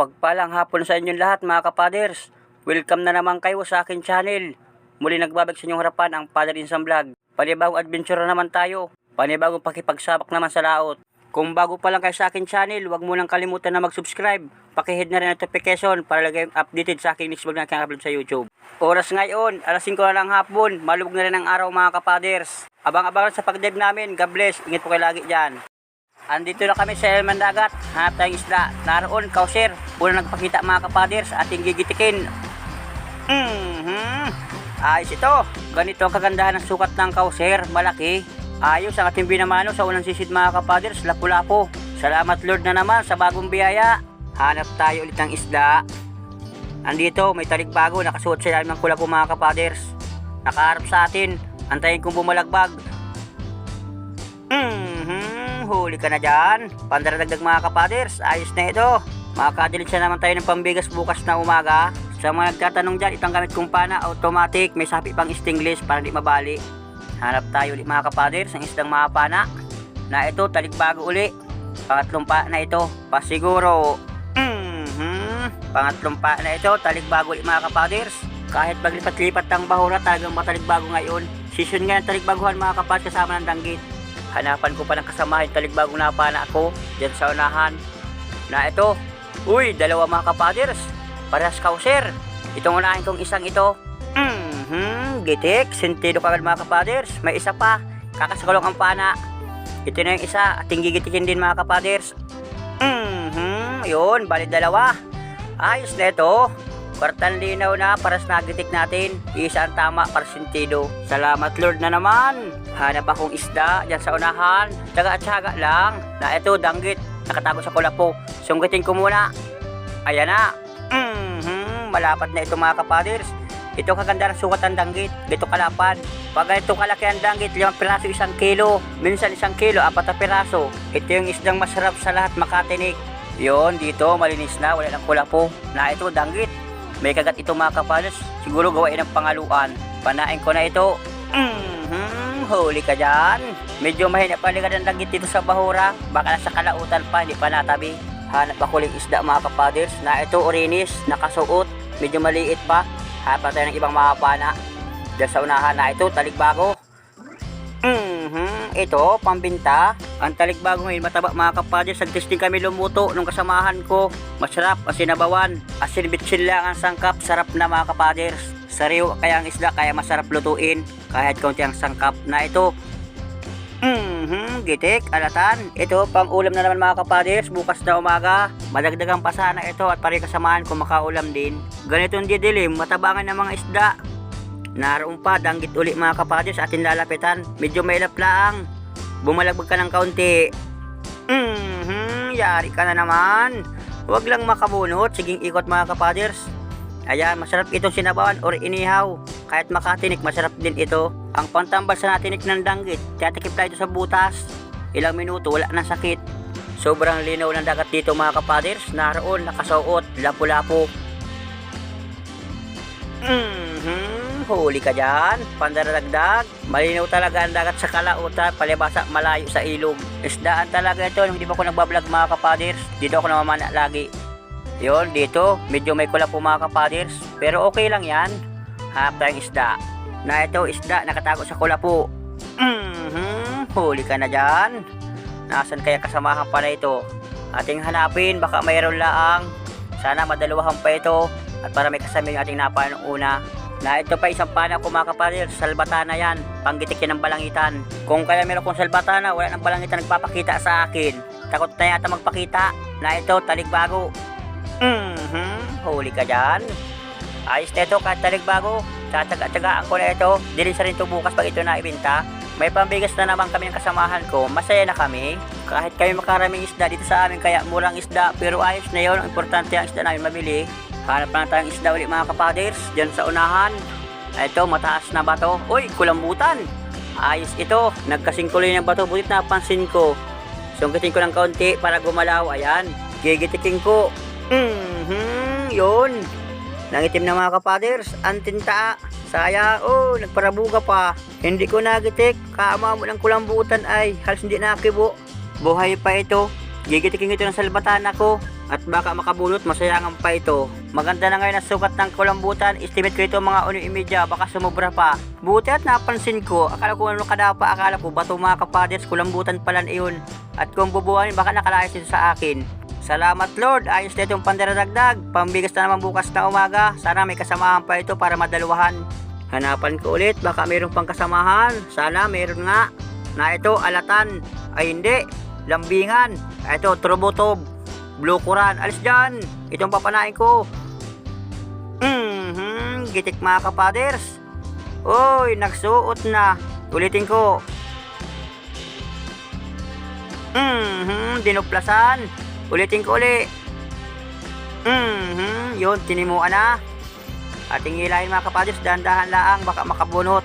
Mapagpalang hapon sa inyong lahat mga kapaders. Welcome na naman kayo sa akin channel. Muli nagbabag sa inyong harapan ang Father Insan Vlog. Panibagong adventure na naman tayo. Panibagong pakipagsabak naman sa laot. Kung bago pa lang kayo sa akin channel, huwag mo nang kalimutan na mag-subscribe. Pakihit na rin ang notification para lagi updated sa aking next vlog na aking upload sa YouTube. Oras ngayon, alas 5 na ng hapon, malubog na rin ang araw mga kapaders. Abang-abangan sa pag-dive namin, God bless, ingat po kayo lagi dyan. Andito na kami sa Elman Dagat, hanap tayong isda. Naroon, Kauser, una nagpakita mga kapaders, ating gigitikin. Mhm. Ayos ito. Ganito ang kagandahan ng sukat ng Kauser, malaki. Ayos ang ating binamano sa unang sisid mga kapaders, lapu-lapo. Salamat Lord na naman sa bagong biyaya. Hanap tayo ulit ng isda. Andito, may talikbago, nakasuot sa ilalim ng kulapo mga kapaders. Nakaharap sa atin, antayin kong bumalagbag. Huli ka na dyan. Pandaradagdag mga kapaders, ayos na ito. Makakadilit naman tayo ng pambigas bukas na umaga. Sa mga nagtatanong dyan, itong gamit kong pana, automatic, may sapi pang stingless para di mabali. Hanap tayo ulit mga kapaders, ang isdang mga pana. Na ito, talikbago uli. Pangatlong pa na ito, pasiguro. Mhm, pangatlong pa na ito, talikbago ulit mga kapaders. Kahit maglipat-lipat ng bahura, talagang matalikbago ngayon. Season nga ng talikbaguhan mga kapad kasama ng danggit. Hanapan ko pa ng kasama yung taligbagong napana ako dyan sa unahan. Na ito, uy, dalawa mga kapaders. Parehas kauser. Itong unahin kong isang ito. Mhm, gitik, sentido kagad mga kapaders. May isa pa, kakasakulong ang pana. Ito na yung isa, ating gigitikin din mga kapaders. Mhm, yun, bali dalawa. Ayos na ito. Kwartan linaw na para sa nagitik natin. Isa ang tama para sentido. Salamat Lord na naman. Hanap akong isda dyan sa unahan. Tsaga-tsaga lang. Na ito, danggit. Nakatago sa kulapo. Sunggitin ko muna. Ayan na. Mhm, malapat na ito mga kapaders. Ito kaganda ng sukat ng danggit. Dito kalapad. Pag ganito kalaki ang danggit, limang piraso isang kilo. Minsan isang kilo, apat na piraso. Ito yung isdang masarap sa lahat makatinik. Yon dito, malinis na, wala ng kulapo. Na ito, danggit. May kagat ito mga kapalos. Siguro gawain ng pangaluan. Panain ko na ito. Mhm, huli ka dyan. Medyo mahina pa ang danggit dito sa bahura. Baka nasa kalautan pa, hindi pa natabi. Hanap ako ng isda mga kapaders na ito orinis, nakasuot. Medyo maliit pa. Hanap tayo ng ibang mga pana. Diyan sa unahan na ito, talikbago. Ito, pambinta. Ang talikbago ngayon, mataba mga kapaders. Nag-testing kami lumuto nung kasamahan ko. Masarap, asinabawan. Asin bitsin lang ang sangkap, sarap na mga kapaders. Sariw kaya ang isda, kaya masarap lutuin. Kahit kaunti ang sangkap na ito. Mhm, gitik, alatan. Ito, pang ulam na naman mga kapaders. Bukas na umaga. Madagdagang pa sana ito at pare kasamahan ko makaulam din. Ganitong didilim, matabangan ng mga isda. Naroon pa, danggit uli mga kapaders atin lalapitan. Medyo may laang. Bumalagbag ka ng kaunti. Mhm, yari ka na naman. Huwag lang makabunot, siging ikot mga kapaders. Ayan, masarap itong sinabawan or inihaw. Kahit makatinik, masarap din ito. Ang pantambal sa natinik ng danggit, tiyatakip tayo sa butas. Ilang minuto, wala na sakit. Sobrang linaw ng dagat dito mga kapaders. Naroon, nakasuot, lapu-lapo. Mhm, huli ka dyan. Pandaragdag. Malinaw talaga ang dagat sa kalautan, palibasa malayo sa ilog. Isdaan talaga ito, hindi pa ako nagbablog mga kapaders. Dito ako namamana lagi. Yon, dito, medyo may kulap po mga kapaders. Pero okay lang yan. Hanap tayong isda. Na ito, isda, nakatago sa kulapo. Mhm, huli ka na dyan. Nasaan kaya kasamahan pa na ito? Ating hanapin, baka mayroon laang. Sana madalawahan pa ito. At para may kasama yung ating napa nung una. Na ito pa isang pana kapaders, salbatana yan. Panggitik yan ng balangitan. Kung kaya meron kong salbatana, wala ng balangitan nagpapakita sa akin. Takot na yata magpakita. Na ito, talikbago. Mhm, huli ka dyan. Ayos na ito, kahit talikbago. Tatsaga-tsagaan ko na ito. Dilin sa rin ito bukas pag ito naibinta. May pambigas na naman kami ng kasamahan ko. Masaya na kami. Kahit kami makaraming isda dito sa amin, kaya murang isda. Pero ayos na yun. Ang importante ang isda namin mabili. Hanap na tayong isda ulit mga kapaders. Diyan sa unahan. Ito, mataas na bato. Uy, kulambutan. Ayos ito. Nagkasingkuloy ng bato. Butit napansin ko. Sungkitin ko ng kaunti para gumalaw. Ayan. Gigitikin ko. Mhm, yun. Nangitim na mga kapaders, ang tinta. Saya, oh, nagparabuga pa. Hindi ko nagitik. Kaama mo ng kulambutan ay halos hindi nakibo. Buhay pa ito. Gigitikin ito ng salbatan ako at baka makabunot masayangan pa ito. Maganda na ngayon ang sukat ng kulambutan. Estimate ko ito mga uno imedya, baka sumubra pa. Buti at napansin ko, akala ko ano kadapa, akala ko bato mga kapaders, kulambutan pala iyon. At kung bubuhanin, baka nakalayas ito sa akin. Salamat Lord, ayos na itong pandaradagdag. Pambigas na naman bukas na umaga. Sana may kasamahan pa ito para madaluhan. Hanapan ko ulit, baka mayroon pang kasamahan. Sana mayroon nga. Na ito, alatan. Ay hindi, lambingan. Ito, trubotob. Blue Quran. Alis dyan. Itong papanain ko. Mhm, gitik mga kapaders. Uy, nagsuot na. Ulitin ko. Mhm, dinuplasan. Ulitin ko uli. Mhm, yun, tinimuan na. Ating ilahin mga kapaders, dahan-dahan laang, baka makabunot.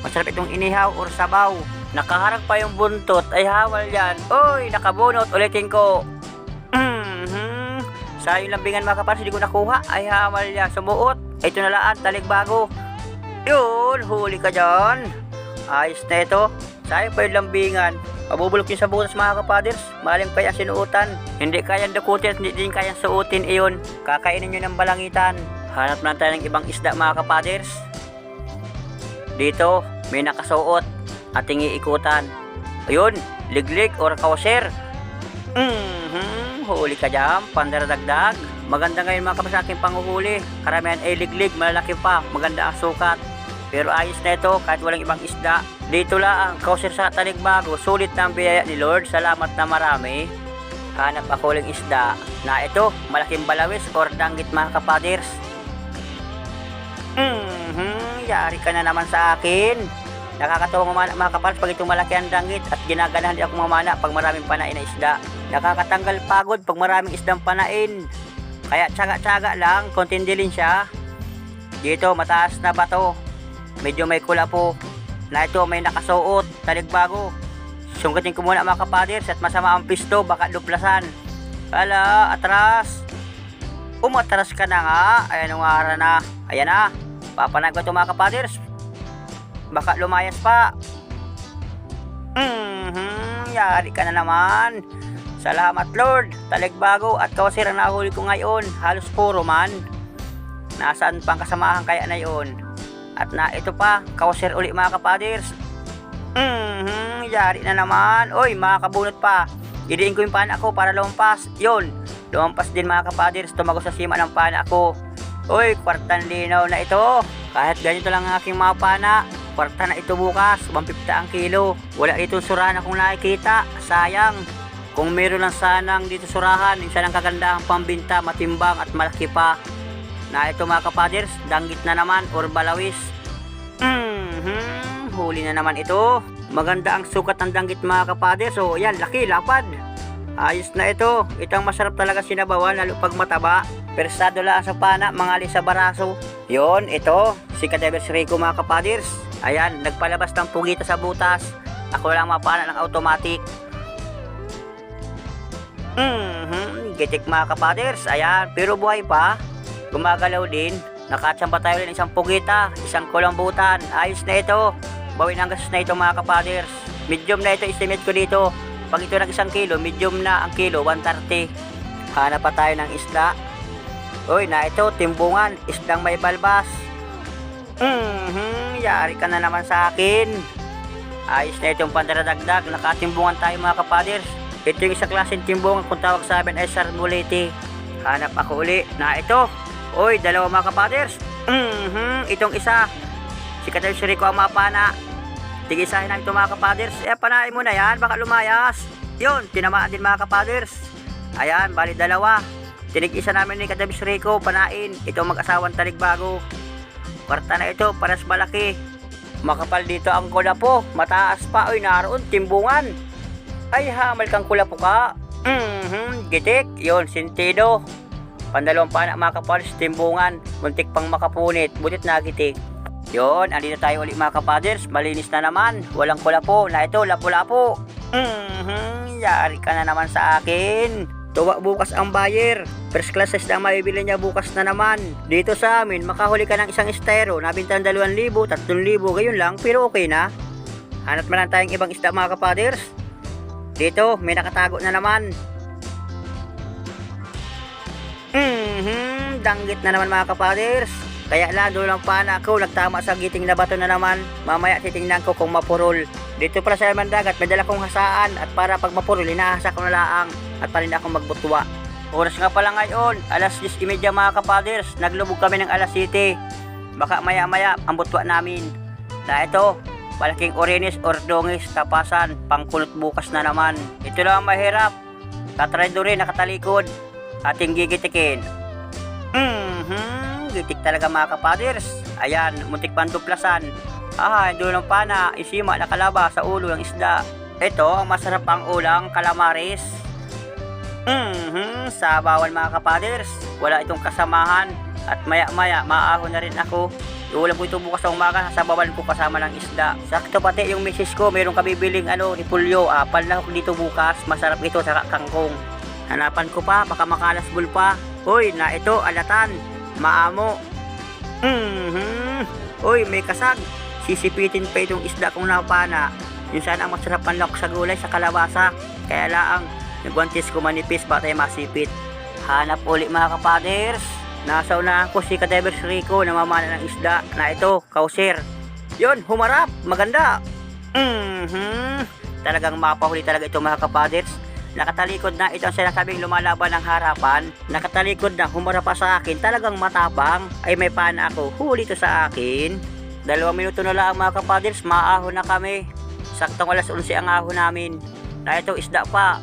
Masarap itong inihaw or sabaw. Nakaharap pa yung buntot, ay hawal yan. Uy, nakabunot, ulitin ko. Sa yung lambingan mga kapaders, hindi ko nakuha. Ay hawal yan, sumuot. Ito na laan, taligbago. Yun, huli ka dyan. Ayos na ito. Sayang pa yung lambingan. Mabubulok yun sa butas mga kapaders. Maling pa yung sinuutan. Hindi kayang dakutin at hindi din kayang suotin iyon. Kakainin nyo ng balangitan. Hanap na tayo ng ibang isda mga kapaders. Dito, may nakasuot. Ating iikutan. Ayun, liglig or kawaser. Mhm, huli ka dyan, pandaradagdag. Maganda ngayon mga kapatid sa aking panguhuli. Karamihan ay liglig, malalaki pa, maganda ang sukat. Pero ayos na ito kahit walang ibang isda. Dito lang, kausir sa taligbago, sulit na ang biyaya ni Lord. Salamat na marami. Hanap ako ng isda na ito, malaking balawis or danggit mga kapaders. Mhm, yari ka na naman sa akin. Nakakatawa mamana mga kapaders pag itong malaki ang danggit at ginaganahan din ako mamana pag maraming panain na isda. Nakakatanggal pagod pag maraming isdang panain. Kaya tsaga-tsaga lang, konting dilin siya. Dito, mataas na bato. Medyo may kula po. Na ito, may nakasuot, taligbago. Sunggatin ko muna mga kapaders at masama ang pisto, baka duplasan. Ala, atras. Umatras ka na nga. Ayan ang ara na. Ayan na. Papanag ko ito mga kapaders. Baka lumayas pa. Mhm, yari ka na naman. Salamat Lord, taligbago at kawasir ang nahuli ko ngayon, halos puro man. Nasaan pang kasamahan kaya na yun? At na ito pa, kawasir uli mga kapaders. Mhm, yari na naman. Oy, mga kabunot pa. Idiin ko yung pana ko para lumampas. Yun, lumampas din mga kapaders, tumago sa sima ng pana ko. Uy, kwartan linaw na ito. Kahit ganito lang ang aking mga pana, kwarta na ito bukas, 150 ang kilo. Wala itong surahan akong nakikita, sayang. Kung meron lang sanang dito surahan, yung sanang kagandahang pambinta, matimbang at malaki pa. Na ito mga kapaders, danggit na naman or balawis. Mhm, huli na naman ito. Maganda ang sukat ng danggit mga kapaders. So yan, laki, lapad. Ayos na ito. Itong masarap talaga sinabawan lalo pag mataba. Persado lang sa pana, mga sa baraso. Yon, ito. Si Kadebers Rico mga kapaders. Ayan, nagpalabas ng pugita sa butas. Ako lang mapana ng automatic. Mhm, gitik mga kapaders. Ayan, pero buhay pa. Gumagalaw din. Nakatsamba tayo rin isang pugita, isang kulambutan. Ayos na ito. Bawin ang gastos na ito mga kapaders. Medium na ito, estimate ko dito. Pag ito ng isang kilo, medium na ang kilo, 130. Hanap pa tayo ng isda. Uy, na ito, timbungan, isdang may balbas. Mhm, yari ka na naman sa akin. Ayos na itong pandaradagdag, nakatimbungan tayo mga kapaders. Ito yung isang klaseng timbungan kung tawag sa amin ay sarmulete. Hanap ako uli na ito. Uy, dalawa mga kapaders. Mhm, itong isa. Si Katel Shiriko ang mapana. Tigisahin namin ito mga kapaders. Eh, panain mo na yan, baka lumayas. Yun, tinamaan din mga kapaders. Ayan, bali dalawa. Tinig-isa namin ni Kadabis Rico, panain. Ito ang mag-asawang taligbago. Kwarta na ito, paras malaki. Makapal dito ang kulapo. Mataas pa, oy naroon, timbungan. Ay, hamal kang kulapo ka. Mhm, gitik. Yun, sentido. Pandalawang pana mga kapaders, timbungan. Muntik pang makapunit, butit na gitik. Yun, andito tayo ulit mga kapaders. Malinis na naman. Walang kulapo. Na ito, lapo-lapo. Mhm, yari ka na naman sa akin. Tuwa bukas ang buyer. First class size na ang mabibili niya bukas na naman. Dito sa amin, makahuli ka ng isang estero. Nabintan 2,000, 3,000, gayon lang. Pero okay na. Hanap na lang tayong ibang isda mga kapaders. Dito, may nakatago na naman. Mhm, danggit na naman mga kapaders. Kaya lalo lang pana ako, nagtama sa giting na bato na naman. Mamaya titingnan ko kung mapurol. Dito pala sa laman dagat, may dala kong hasaan at para pag mapurol, inahasa ko na laang at pa rin ako magbutwa. Oras nga pala ngayon, alas 10.30 mga kapaders, naglubog kami ng alas 7. Baka maya maya ang butwa namin. Na ito, malaking orinis or dongis, tapasan, pangkulot bukas na naman. Ito lang ang mahirap. Tatrado rin nakatalikod. Ating gigitikin. Mhm, gitik talaga mga kapaders. Ayan, muntik panduplasan. Ah, doon lang pa na isima nakalaba sa ulo ng isda. Ito, ang masarap ang ulang kalamaris. Mhm, sabawan mga kapaders. Wala itong kasamahan. At maya maya, maahon na rin ako. Iulam ko ito bukas sa umaga, sabawan ko kasama ng isda. Sakto pati yung misis ko, mayroong kabibiling ano, repulyo. Ah, panlahok dito bukas, masarap ito sa kangkong. Hanapan ko pa, baka makalasbol pa. Uy, na ito, alatan. Maamo. Mhm. Uy, may kasag. Sisipitin pa itong isda kong napana. Yun sana ang masarap panlok sa gulay sa kalabasa. Kaya laang, nagwantis ko manipis ba tayo masipit. Hanap uli mga kapaders. Nasa unahan ko si Kadevers Rico na mamana ng isda na ito, kauser. Yun, humarap, maganda. Mhm. Talagang mapahuli talaga ito mga kapaders. Nakatalikod na ito ang sinasabing lumalaban ng harapan. Nakatalikod na humarap pa sa akin. Talagang matapang. Ay may pana ako. Huli to sa akin. Dalawang minuto na lang mga kapaders. Maahon na kami. Saktong alas 11 ang ahon namin. Na ito isda pa.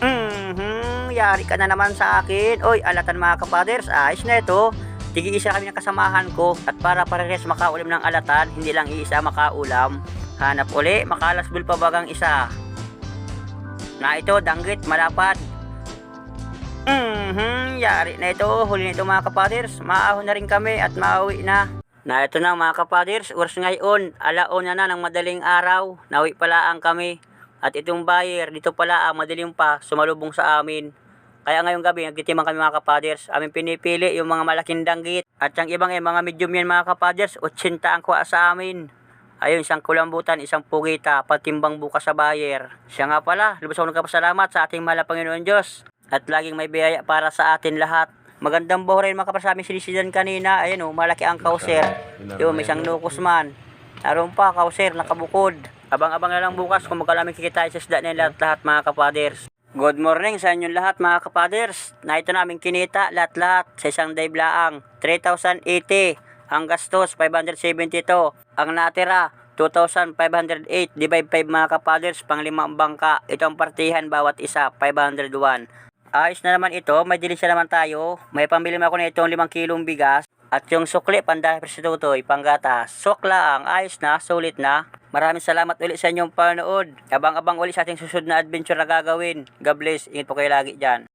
Mhm, yari ka na naman sa akin. Oy, alatan mga kapaders. Ayos na ito. Tigi isa kami ng kasamahan ko at para parehas makaulam ng alatan, hindi lang iisa makaulam. Hanap uli, makalasbul pa bagang isa. Na ito, danggit, malapad. Mhm, yari na ito. Huli na ito mga kapaders. Maahon na rin kami at mauwi na. Na ito na mga kapaders, oras ngayon, alauna na ng madaling araw. Nawi pala ang kami. At itong buyer, dito pala ang madilim pa, sumalubong sa amin. Kaya ngayong gabi, nagtitiman kami mga kapaders. Aming pinipili yung mga malaking danggit. At yung ibang eh, mga medium yan mga kapaders, 80 ang kuha sa amin. Ayun, isang kulambutan, isang pugita, patimbang bukas sa buyer. Siya nga pala, lubos ako nagkapasalamat sa ating mahal Panginoon Diyos. At laging may biyaya para sa atin lahat. Magandang buho rin mga kapatid sa aming sinisidan kanina. Ayun oh, malaki ang kauser. Yun, may isang nukos man. Naroon pa, kauser, nakabukod. Abang-abang na lang bukas kung magkalaming kikita sa isda na lahat-lahat mga kapaders. Good morning sa inyong lahat mga kapaders. Na ito namin kinita lahat-lahat sa isang dive laang. 3,080. Ang gastos 572. Ang natira 2,508 divide 5 mga kapaders pang limang bangka. Ito ang partihan bawat isa 501. Ayos na naman ito, may dilisya naman tayo. May pambili ako na itong 5 kilong bigas. At yung sukli, pandahil prestitutoy, panggata. Sukla ang ayos na, sulit na. Maraming salamat ulit sa inyong panood. Abang-abang ulit sa ating susunod na adventure na gagawin. God bless. Ingat po kayo lagi dyan.